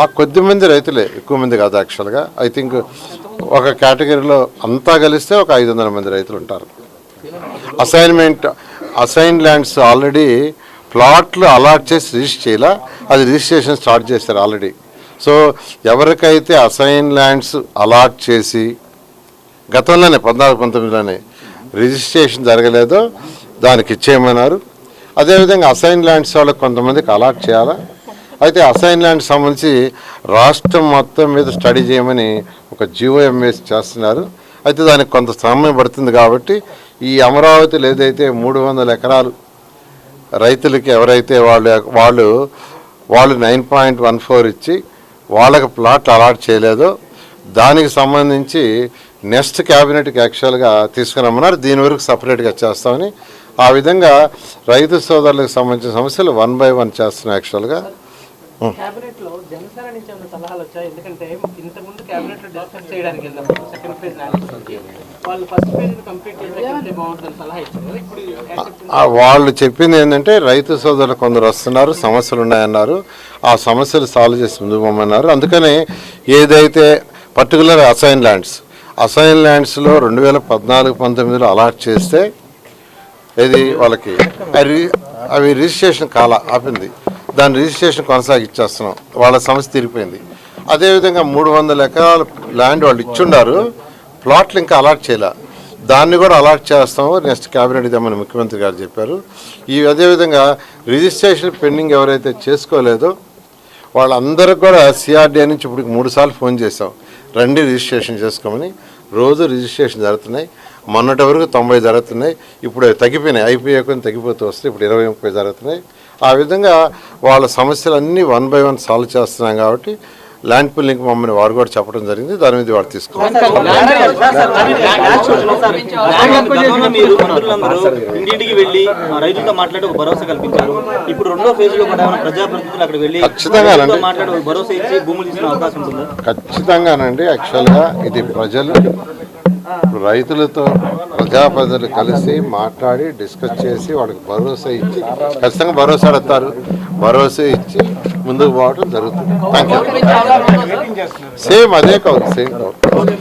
ఆ కొద్ది మంది రైతులే ఎక్కువ మంది కాదు యాక్చువల్గా ఐ థింక్ ఒక కేటగిరీలో అంతా కలిస్తే ఒక ఐదు వందల మంది రైతులు ఉంటారు. అసైన్మెంట్ అసైన్ ల్యాండ్స్ ఆల్రెడీ ప్లాట్లు అలాట్ చేసి రిజిస్టర్ చేయాల? అది రిజిస్ట్రేషన్ స్టార్ట్ చేశారు ఆల్రెడీ సో ఎవరికైతే అసైన్ ల్యాండ్స్ అలాట్ చేసి గతంలోనే పద్నాలుగు పంతొమ్మిదిలోనే రిజిస్ట్రేషన్ జరగలేదో దానికి ఇచ్చేయమన్నారు. అదేవిధంగా అసైన్ ల్యాండ్స్ వాళ్ళకి కొంతమందికి అలాట్ చేయాలా? అయితే అసైన్ ల్యాండ్ సంబంధించి రాష్ట్రం మొత్తం మీద స్టడీ చేయమని ఒక జిఓఎంఎస్ చేస్తున్నారు. అయితే దానికి కొంత సమయం పడుతుంది కాబట్టి ఈ అమరావతిలో ఏదైతే మూడు వందల ఎకరాలు రైతులకి ఎవరైతే వాళ్ళు వాళ్ళు వాళ్ళు నైన్ పాయింట్ వన్ ఫోర్ ఇచ్చి వాళ్ళకి ప్లాట్ అలాట్ చేయలేదో దానికి సంబంధించి నెక్స్ట్ క్యాబినెట్కి యాక్చువల్గా తీసుకురమ్మన్నారు. దీని వరకు సపరేట్గా చేస్తామని. ఆ విధంగా రైతు సోదరులకు సంబంధించిన సమస్యలు వన్ బై వన్ చేస్తున్నాయి యాక్చువల్గా కేబినెట్లో జనసేన నుంచి ఏమైనా సలహాలు వచ్చాయి? ఎందుకంటే ఇంతకుముందు కేబినెట్లో డిస్కస్ చేయడానికి వెళ్ళినప్పుడు సెకండ్ ఫేజ్ వాళ్ళు ఫస్ట్ ఫేజ్ కంప్లీట్ చేస్తే బాగుంటుంది సలహా ఇచ్చారు. ఇప్పుడు వాళ్ళు చెప్పింది ఏంటంటే రైతు సోదరులు కొందరు వస్తున్నారు సమస్యలు ఉన్నాయన్నారు. ఆ సమస్యలు సాల్వ్ చేసి ముందుకు పోమన్నారు. అందుకని ఏదైతే పర్టికులర్ అసైన్ ల్యాండ్స్ అసైన్ ల్యాండ్స్లో రెండు వేల పద్నాలుగు పంతొమ్మిదిలో అలాట్ చేస్తే ఇది వాళ్ళకి? అవి రిజిస్ట్రేషన్ కాల ఆపింది. దాని రిజిస్ట్రేషన్ కొనసాగిచ్చేస్తున్నాం వాళ్ళ సమస్య తీరిపోయింది. అదేవిధంగా మూడు వందల ఎకరాల ల్యాండ్ వాళ్ళు ఇచ్చుండారు. ప్లాట్లు ఇంకా అలాట్ చేయాల. దాన్ని కూడా అలాట్ చేస్తాము నెక్స్ట్ క్యాబినెట్ ఇద్దామని ముఖ్యమంత్రి గారు చెప్పారు. ఈ అదేవిధంగా రిజిస్ట్రేషన్ పెండింగ్ ఎవరైతే చేసుకోలేదో వాళ్ళందరికి కూడా సిఆర్డీఏ నుంచి ఇప్పుడు మూడు సార్లు ఫోన్ చేసాం రండి రిజిస్ట్రేషన్ చేసుకోమని. రోజు రిజిస్ట్రేషన్ జరుగుతున్నాయి. మొన్నటి వరకు తొంభై జరుగుతున్నాయి. ఇప్పుడు తగ్గిపోయినాయి. అయిపోయే కొన్ని తగ్గిపోతూ వస్తాయి ఇప్పుడు ఇరవై ముప్పై జరుగుతున్నాయి. ఆ విధంగా వాళ్ళ సమస్యలన్నీ వన్ బై వన్ సాల్వ్ చేస్తున్నాం కాబట్టి ల్యాండ్ పుల్లింగ్ మమ్మల్ని వారు కూడా చెప్పడం జరిగింది దాని మీద వాడు తీసుకోవాలి ఖచ్చితంగానండి యాక్చువల్గా ఇది ప్రజలు ఇప్పుడు రైతులతో ప్రజాప్రతినిధులు కలిసి మాట్లాడి డిస్కస్ చేసి వాళ్ళకి భరోసా ఇచ్చి ఖచ్చితంగా భరోసా అడతారు భరోసా ఇచ్చి ముందుకు పోవడం జరుగుతుంది. థ్యాంక్ యూ సేమ్ అదే కౌలు సేమ్ కౌలు